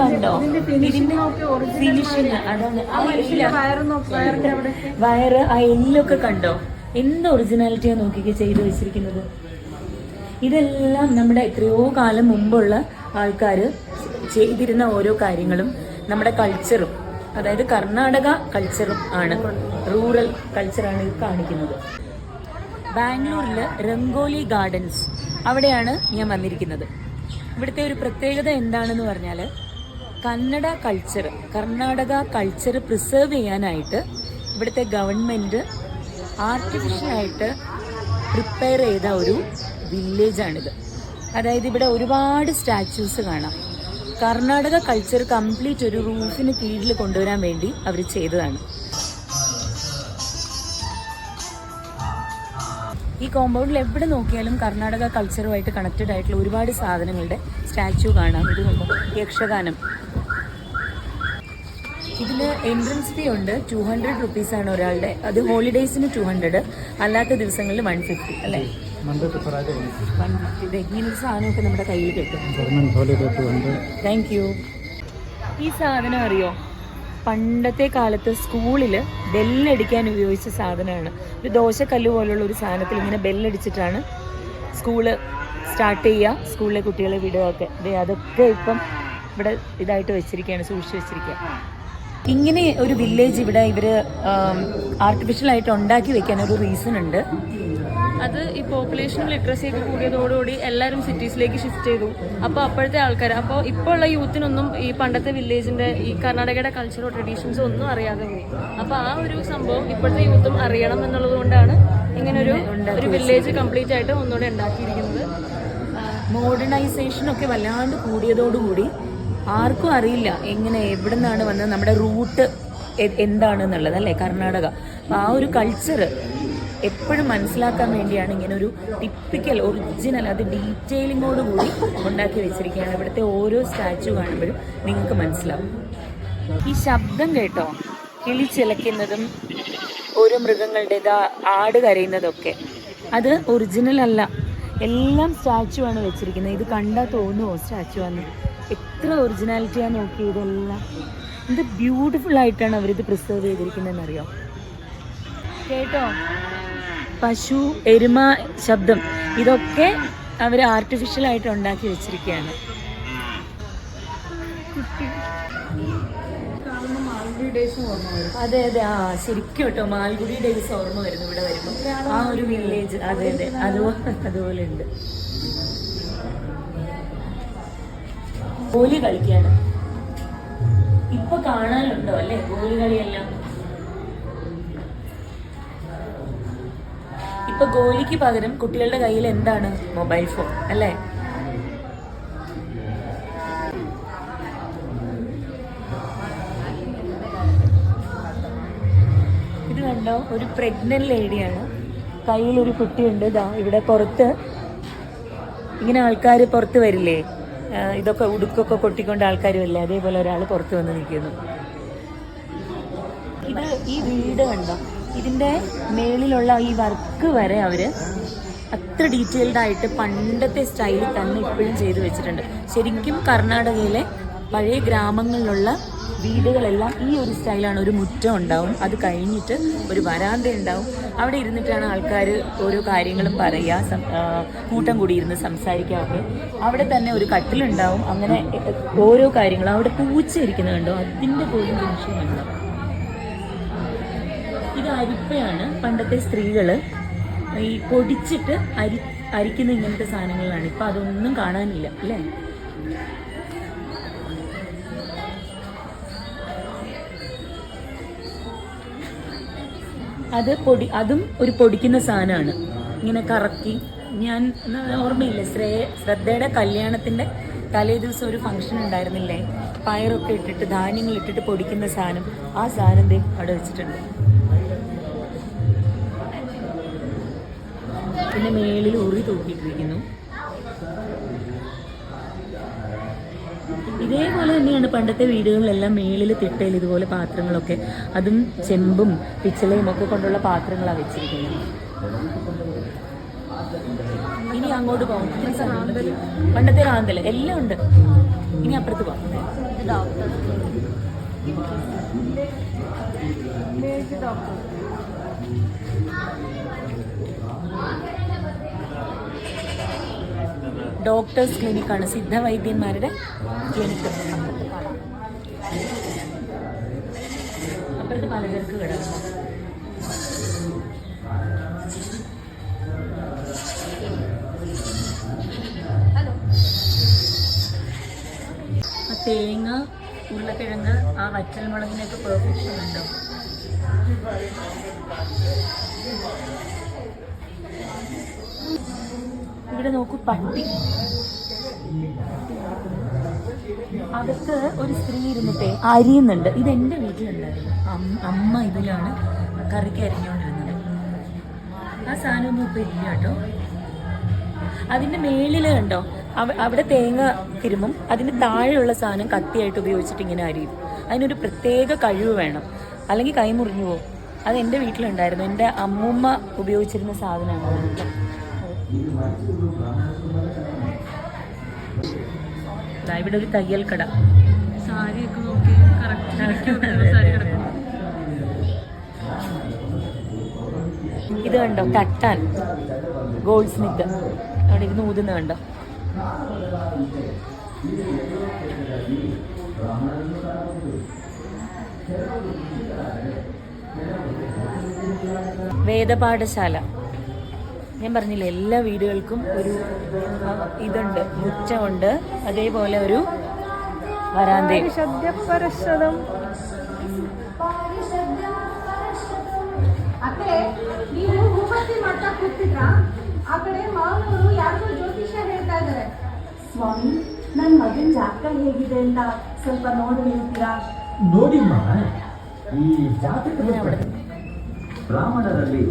കണ്ടോ? ഇതിന്റെ ഫിനിഷിങ് അതാണ്. ആ ഇല്ല. വയറ് ആ എല്ലൊക്കെ കണ്ടോ? എന്ത് ഒറിജിനാലിറ്റിയാ നോക്കിക്ക് ചെയ്തു വെച്ചിരിക്കുന്നത്? ഇതെല്ലാം നമ്മുടെ എത്രയോ കാലം മുമ്പുള്ള ആൾക്കാർ ചെയ്തിരുന്ന ഓരോ കാര്യങ്ങളും നമ്മുടെ കൾച്ചറും അതായത് കർണാടക കൾച്ചറും ആണ്. റൂറൽ കൾച്ചറാണ് ഇത് കാണിക്കുന്നത്. ബാംഗ്ലൂരിൽ രംഗോലി ഗാർഡൻസ് അവിടെയാണ് ഞാൻ വന്നിരിക്കുന്നത്. ഇവിടുത്തെ ഒരു പ്രത്യേകത എന്താണെന്ന് പറഞ്ഞാൽ Kannada culture Karnataka culture preserve ചെയ്യാനായിട്ട് ഇവിടുത്തെ ഗവൺമെന്റ് ആർട്ടിഫിഷ്യലായിട്ട് പ്രിപ്പയർ ചെയ്ത ഒരു വില്ലേജാണിത് അതായത് ഇവിടെ ഒരുപാട് സ്റ്റാച്യൂസ് കാണാം. കർണാടക കൾച്ചർ കംപ്ലീറ്റ് ഒരു റൂഫിന് കീഴിൽ കൊണ്ടുവരാൻ വേണ്ടി അവർ ചെയ്തതാണ്. ഈ കോമ്പൗണ്ടിൽ എവിടെ നോക്കിയാലും കർണാടക കൾച്ചറുമായിട്ട് കണക്റ്റഡ് ആയിട്ടുള്ള ഒരുപാട് സാധനങ്ങളുടെ സ്റ്റാച്യു കാണാം. ഇത് യക്ഷഗാനം. ഇതിന് എൻട്രൻസ് ഫീ ഉണ്ട്. ടു ഹൺഡ്രഡ് റുപ്പീസ് ആണ് ഒരാളുടെ. അത് ഹോളിഡേയ്സിന് ടു ഹൺഡ്രഡ് അല്ലാത്ത ദിവസങ്ങളിൽ വൺ ഫിഫ്റ്റി അല്ലേ? സാധനമൊക്കെ നമ്മുടെ കയ്യിൽ കിട്ടും. താങ്ക് യു ഈ സാധനം അറിയോ? പണ്ടത്തെ കാലത്ത് സ്കൂളിൽ ബെല്ലടിക്കാൻ ഉപയോഗിച്ച സാധനമാണ്. ഒരു ദോശക്കല്ല് പോലുള്ള ഒരു സാധനത്തിൽ ഇങ്ങനെ ബെല്ലടിച്ചിട്ടാണ് സ്കൂൾ സ്റ്റാർട്ട് ചെയ്യുക. സ്കൂളിലെ കുട്ടികളെ വിടുക ഒക്കെ അതൊക്കെ ഇപ്പം ഇവിടെ ഇതായിട്ട് വെച്ചിരിക്കുകയാണ് സൂക്ഷിച്ച് വെച്ചിരിക്കുക ഇങ്ങനെ ഒരു വില്ലേജ് ഇവിടെ ഇവർ ആർട്ടിഫിഷ്യൽ ആയിട്ട് ഉണ്ടാക്കി വെക്കാൻ ഒരു റീസൺ ഉണ്ട്. അത് ഈ പോപ്പുലേഷൻ ലിറ്ററസി ഒക്കെ കൂടിയതോടുകൂടി എല്ലാവരും സിറ്റീസിലേക്ക് ഷിഫ്റ്റ് ചെയ്തു. അപ്പോൾ അപ്പോഴത്തെ ആൾക്കാർ അപ്പോൾ ഇപ്പോൾ ഉള്ള യൂത്തിനൊന്നും ഈ പണ്ടത്തെ വില്ലേജിന്റെ ഈ കർണാടകയുടെ കൾച്ചറോ ട്രഡീഷൻസോ ഒന്നും അറിയാതെ പോയി. അപ്പോൾ ആ ഒരു സംഭവം ഇപ്പോഴത്തെ യൂത്തും അറിയണം എന്നുള്ളത് കൊണ്ടാണ് ഇങ്ങനെ ഒരു ഒരു വില്ലേജ് കംപ്ലീറ്റ് ആയിട്ട് ഒന്നുകൂടെ ഉണ്ടാക്കിയിരിക്കുന്നത്. മോഡേണൈസേഷൻ ഒക്കെ വല്ലാണ്ട് കൂടിയതോടുകൂടി ആർക്കും അറിയില്ല എങ്ങനെ എവിടെ നിന്നാണ് വന്നത് നമ്മുടെ റൂട്ട് എന്താണെന്നുള്ളത് അല്ലേ കർണാടക. ആ ഒരു കൾച്ചർ എപ്പോഴും മനസ്സിലാക്കാൻ വേണ്ടിയാണ് ഇങ്ങനെ ഒരു ടിപ്പിക്കൽ ഒറിജിനൽ അത് ഡീറ്റെയിലിങ്ങോട് കൂടി ഉണ്ടാക്കി വെച്ചിരിക്കുകയാണ്. ഇവിടുത്തെ ഓരോ സ്റ്റാച്ചു കാണുമ്പോഴും നിങ്ങൾക്ക് മനസ്സിലാവും. ഈ ശബ്ദം കേട്ടോ കിളി ചിലക്കുന്നതും ഓരോ മൃഗങ്ങളുടെ ആട് കരയുന്നതൊക്കെ. അത് ഒറിജിനൽ അല്ല. എല്ലാം സ്റ്റാച്ചു ആണ് വെച്ചിരിക്കുന്നത്. ഇത് കണ്ടാൽ തോന്നുമോ സ്റ്റാച്ചു ആണ് എത്ര ഒറിജിനാലിറ്റിയാണ് നോക്കിയത് എല്ലാം എന്ത് ബ്യൂട്ടിഫുൾ ആയിട്ടാണ് അവരിത് പ്രിസർവ് ചെയ്തിരിക്കുന്നതെന്ന് അറിയോ കേട്ടോ? പശു എരുമ ശബ്ദം ഇതൊക്കെ അവർ ആർട്ടിഫിഷ്യൽ ആയിട്ട് ഉണ്ടാക്കി വെച്ചിരിക്കുകയാണ്. അതെ അതെ. ആ ശരിക്കും കേട്ടോ. മാൽഗുഡി ഡേയ്സ് ഓർമ്മ വരുന്നു ഇവിടെ വരുമ്പോൾ ആ ഒരു വില്ലേജ് അതെ അതെ. അതുപോലെ അതുപോലെ ഉണ്ട് ഗോലി കളിക്കാണ് ഇപ്പൊ കാണാനുണ്ടോ അല്ലെ ഗോലി കളിയെല്ലാം? ഇപ്പൊ ഗോലിക്ക് പകരം കുട്ടികളുടെ കയ്യിൽ എന്താണ്? മൊബൈൽ ഫോൺ അല്ലേ? ഇത് കണ്ടോ? ഒരു പ്രഗ്നന്റ് ലേഡിയാണ് കയ്യിൽ ഒരു കുട്ടിയുണ്ട്. ഇതാ ഇവിടെ പുറത്ത് ഇങ്ങനെ ആൾക്കാർ പുറത്ത് വരില്ലേ? ഇതൊക്കെ ഉടുക്കൊക്കെ കൊട്ടിക്കൊണ്ട് ആൾക്കാർ വരില്ലേ അതേപോലെ ഒരാൾ പുറത്ത് വന്ന് നിൽക്കുന്നു. ഇത് ഈ വീട് കണ്ടോ? ഇതിന്റെ മേളിലുള്ള ഈ വർക്ക് വരെ അവർ അത്ര ഡീറ്റെയിൽഡ് ആയിട്ട് പണ്ടത്തെ സ്റ്റൈലിൽ തന്നെ ഇപ്പോഴും ചെയ്തു വെച്ചിട്ടുണ്ട്. ശരിക്കും കർണാടകയിലെ പഴയ ഗ്രാമങ്ങളിലുള്ള വീടുകളെല്ലാം ഈ ഒരു സ്റ്റൈലാണ് ഒരു മുറ്റം ഉണ്ടാവും. അത് കഴിഞ്ഞിട്ട് ഒരു വരാന്ത ഉണ്ടാവും. അവിടെ ഇരുന്നിട്ടാണ് ആൾക്കാർ ഓരോ കാര്യങ്ങളും പറയുക കൂട്ടം കൂടി ഇരുന്ന് സംസാരിക്കുക അവിടെ തന്നെ ഒരു കട്ടിലുണ്ടാവും അങ്ങനെ ഓരോ കാര്യങ്ങളും അവിടെ പൂച്ച ഇരിക്കുന്നത് കണ്ടോ? അതിന്റെ പോലും ടെൻഷനുണ്ടാവും ഇത് അരിപ്പയാണ്. പണ്ടത്തെ സ്ത്രീകൾ ഈ പൊടിച്ചിട്ട് അരി അരിക്കുന്ന ഇങ്ങനത്തെ സാധനങ്ങളാണ്. ഇപ്പം അതൊന്നും കാണാനില്ല അല്ലേ? അത് പൊടി അതും ഒരു പൊടിക്കുന്ന സാധനമാണ്. ഇങ്ങനെ കറക്കി. ഞാൻ ഓർമ്മയില്ല ശ്രേയ ശ്രദ്ധയുടെ കല്യാണത്തിന്റെ തലേ ദിവസം ഒരു ഫംഗ്ഷൻ ഉണ്ടായിരുന്നില്ലേ? പയറൊക്കെ ഇട്ടിട്ട് ധാന്യങ്ങൾ ഇട്ടിട്ട് പൊടിക്കുന്ന സാധനം. ആ സാധനം ദേ അവിടെ വെച്ചിട്ടുണ്ട്. പിന്നെ മേളിൽ ഉറി തൂക്കിയിട്ടിരിക്കുന്നു. ഇതേപോലെ തന്നെയാണ് പണ്ടത്തെ വീടുകളിലെല്ലാം മേളിൽ തിട്ടയിൽ ഇതുപോലെ പാത്രങ്ങളൊക്കെ അതും ചെമ്പും പിച്ചളയും ഒക്കെ കൊണ്ടുള്ള പാത്രങ്ങളാണ് വെച്ചിരിക്കുന്നത്. ഇനി അങ്ങോട്ട് പോകും. പണ്ടത്തെ റാന്തൽ എല്ലാം ഉണ്ട്. ഇനി അപ്പുറത്ത് പോകാം. ഡോക്ടർ ഡോക്ടേഴ്സ് ക്ലിനിക്കാണ് സിദ്ധവൈദ്യന്മാരുടെ ക്ലിനിക്ക്. തേങ്ങ ഉരുളക്കിഴങ്ങ് ആ വറ്റൽ മുളകിനൊക്കെ പെർഫെക്ഷൻ ഉണ്ടോ? ഇവിടെ നോക്കൂ പട്ടി. അകത്ത് ഒരു സ്ത്രീ ഇരുന്നിട്ടേ അരിയുന്നുണ്ട്. ഇത് എന്റെ വീട്ടിലുണ്ടായിരുന്നു. അമ്മ ഇതിലാണ് കറിക്ക് അരിഞ്ഞുകൊണ്ടിരുന്നത്. ആ സാധനമൊന്നും ഇപ്പം ഇല്ല കേട്ടോ. അതിന്റെ മേളിൽ കണ്ടോ? അവിടെ തേങ്ങ തിരുമും. അതിന്റെ താഴെയുള്ള സാധനം കത്തിയായിട്ട് ഉപയോഗിച്ചിട്ട് ഇങ്ങനെ അരിയും. അതിനൊരു പ്രത്യേക കഴിവ് വേണം. അല്ലെങ്കിൽ കൈമുറിഞ്ഞു പോകും. അത് എന്റെ വീട്ടിലുണ്ടായിരുന്നു. എന്റെ അമ്മൂമ്മ ഉപയോഗിച്ചിരുന്ന സാധനമാണ് ഇവിടെ ഒരു തയ്യൽ കട. സാരിയൊക്കെ നോക്കി ഇത് കണ്ടോ? തട്ടാൻ. Goldsmith. അവിടെ ഇരുന്ന് ഊതുന്ന കണ്ടോ? വേദപാഠശാല. ഞാൻ പറഞ്ഞില്ലേ എല്ലാ വീടുകൾക്കും ഒരു ആ, ഇതുണ്ട് മുറ്റമുണ്ട് അതേപോലെ ഒരു വരാന്തയും ശബ്ദപരശതം ಅತ್ತೆ ನೀವು ಹೂಪತಿ ಮಾಡ್ತಾ ಕೂತಿದ್ರ ಆ ಕಡೆ ಮಾವನವರು ಯಾರಿಗೋ ಜ್ಯೋತಿಷ್ಯ ಹೇಳ್ತಾ ಇದ್ದಾರೆ ಸ್ವಾಮಿ ನನ್ನ ಮಗನ ಜಾತಕ ಹೇಗಿದೆ ಅಂತ ಸ್ವಲ್ಪ ನೋಡಿ ಹೇಳ್ತೀರಾ ನೋಡಿಮ್ಮ ಈ ಜಾತಕದ അവിടെ ಬ್ರಾಹ್ಮಣರಲ್ಲಿ